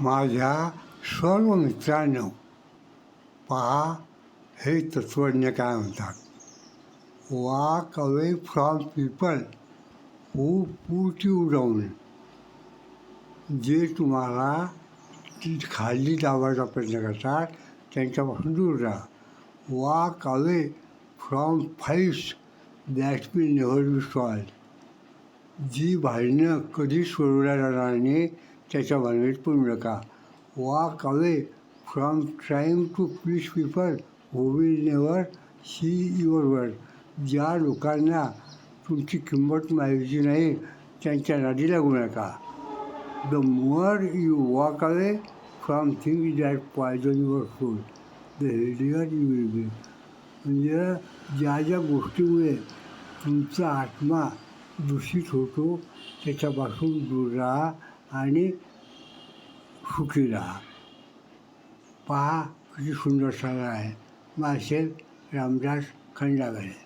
माझ्या सर्व मित्रांनो पहा हे तत्त्वज्ञ काय म्हणतात? Walk away from people who put you down. जे तुम्हाला ती खाली दाबायचा प्रयत्न करतात त्यांच्यापासून दूर राहा. Walk away from fights that will never be जी भांडणं कधीच सोडवल्या जाणार नाही त्याच्या भानगडीत पडू नका. Walk away from trying to please people who will never see your word ज्या लोकांना तुमची किंमत माहिती नाही त्यांच्या नादी लागू नका. The more you walk away from thing that poison your food the healthier you will be. म्हणजे ज्या ज्या गोष्टीमुळे तुमचा आत्मा दूषित होतो त्याच्यापासून दूर राहा. आणि सुखी राहा. पहा किती सुंदर सगळं आहे. मासेल रामदास खंडागळे.